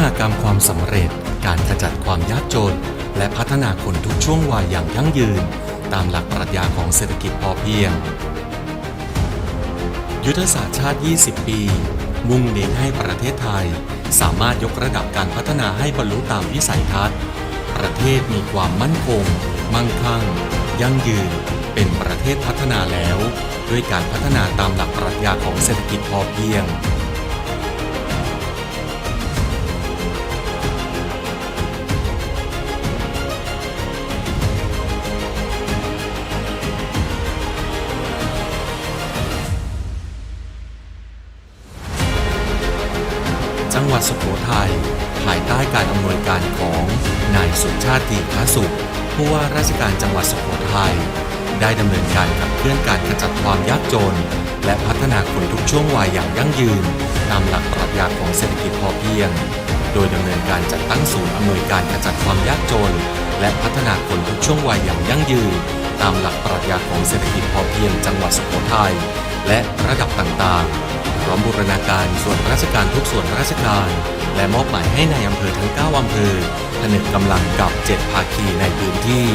หกรรมความสำเร็จ การขจัดความยากจน และพัฒนาคนทุกช่วงวัยอย่างยั่งยืน ตามหลักปรัชญาของเศรษฐกิจพอเพียง ยุทธศาสตร์ชาติ 20 ปี มุ่งเน้นให้ประเทศไทย สามารถยกระดับการพัฒนาให้บรรลุตามวิสัยทัศน์ ประเทศมีความมั่นคง มั่งคั่ง ยั่งยืน เป็นประเทศพัฒนาแล้ว ด้วยการพัฒนาตามหลักปรัชญาของเศรษฐกิจพอเพียง วัดสุโขทัยภายใต้การอำนวยการของนายสุชาติตีคสุข ผู้ว่าราชการจังหวัดสุโขทัยได้ดำเนินการขับเคลื่อนการขจัดความยากจน และพัฒนาคนทุกช่วงวัยอย่างยั่งยืน ตามหลักปรัชญาของเศรษฐกิจพอเพียง โดยดำเนินการจัดตั้งศูนย์อำนวยการขจัดความยากจน และพัฒนาคนทุกช่วงวัยอย่างยั่งยืน ตามหลักปรัชญาของเศรษฐกิจพอเพียงจังหวัดสุโขทัย และระดับต่างๆ พร้อมบูรณาการส่วนราชการทุกส่วนราชการ และมอบหมายให้ในายอำเภอทั้ง 9 อำเภอผนึกกำลังกับ 7 ภาคีในพื้นที่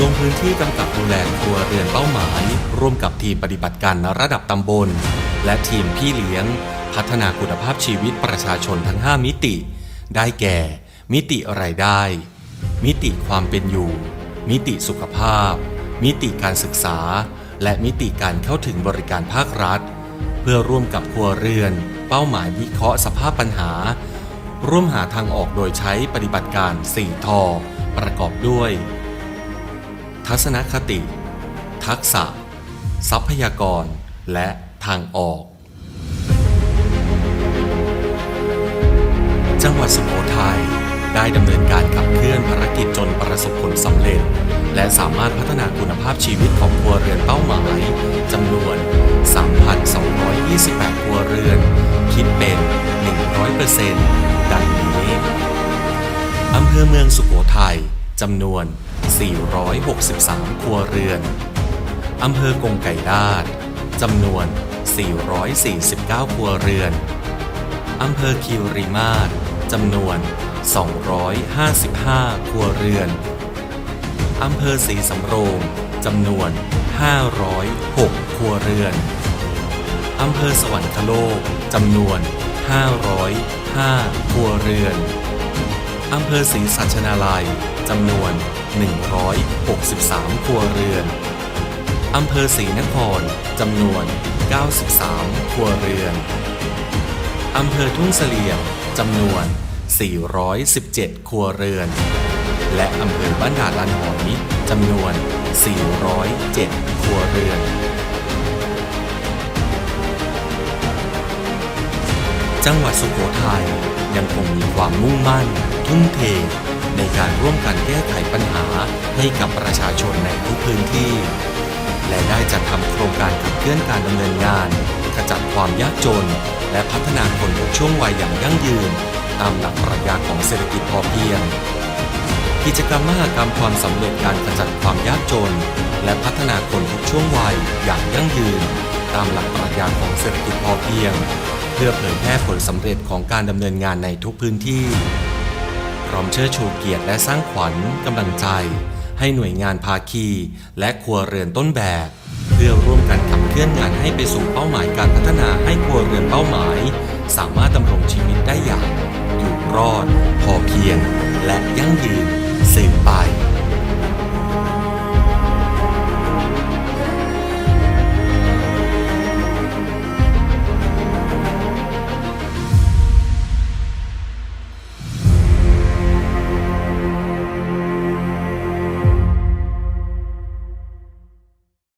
ลงพื้นที่กำกับดูแลครัวเรือนเป้าหมาย ร่วมกับทีมปฏิบัติการระดับตำบล และทีมพี่เลี้ยง พัฒนาคุณภาพชีวิตประชาชนทั้ง 5 มิติ ได้แก่ มิติรายได้ มิติความเป็นอยู่ มิติสุขภาพ มิติการศึกษา และมิติการเข้าถึงบริการภาครัฐ เพื่อร่วมกับครัวเรือน เป้าหมายวิเคราะห์สภาพปัญหา ร่วมหาทางออกโดยใช้ปฏิบัติการ 4 ทอ ประกอบด้วย ทัศนคติ ทักษะ ทรัพยากร และทางออก จังหวัดสุโขทัยได้ดำเนินการขับเคลื่อนภารกิจจนประสบผลสำเร็จ และสามารถพัฒนาคุณภาพชีวิตของครัวเรือนเป้าหมาย อำเภอเมืองสุโขทัยจำนวน 463 ครัวเรือน อำเภอกงไก่ลาดจำนวน 449 ครัวเรือน อำเภอคิวริมาศจำนวน 255 ครัวเรือน อำเภอศรีสำโรงจำนวน 506 ครัวเรือน อำเภอสวรรคโลกจำนวน 505 ครัวเรือน อำเภอศรีสัชนาลัย จำนวน 163 ครัวเรือน อำเภอศรีนคร จำนวน 93 ครัวเรือน อำเภอทุ่งเสลี่ยม จำนวน 417 ครัวเรือน และอำเภอบ้านด่านลันหอยจำนวน 407 ครัวเรือนจังหวัดสุโขทัย ยังคงมีความมุ่งมั่น ทุ่มเท ในการร่วมกันแก้ไขปัญหาให้กับประชาชนในทุกพื้นที่ และได้จัดทำโครงการขับเคลื่อนการดำเนินงานขจัดความยากจน และพัฒนาคนทุกช่วงวัยอย่างยั่งยืน ตามหลักปรัชญาของเศรษฐกิจพอเพียง กิจกรรมมหกรรมความสำเร็จการขจัดความยากจน และพัฒนาคนทุกช่วงวัยอย่างยั่งยืน ตามหลักปรัชญาของเศรษฐกิจพอเพียง พื่อเผยแพร่ผลสำเร็จของการดำเนินงานในทุกพื้นที่ พร้อมเชิดชูเกียรติและสร้างขวัญกำลังใจ ให้หน่วยงานภาคี และครัวเรือนต้นแบบ เพื่อร่วมกันขับเคลื่อนงานให้ไปสู่เป้าหมายการพัฒนาให้ครัวเรือนเป้าหมาย สามารถดำรงชีวิตได้อย่าง อยู่รอด พอเพียง และยั่งยืนสืบไป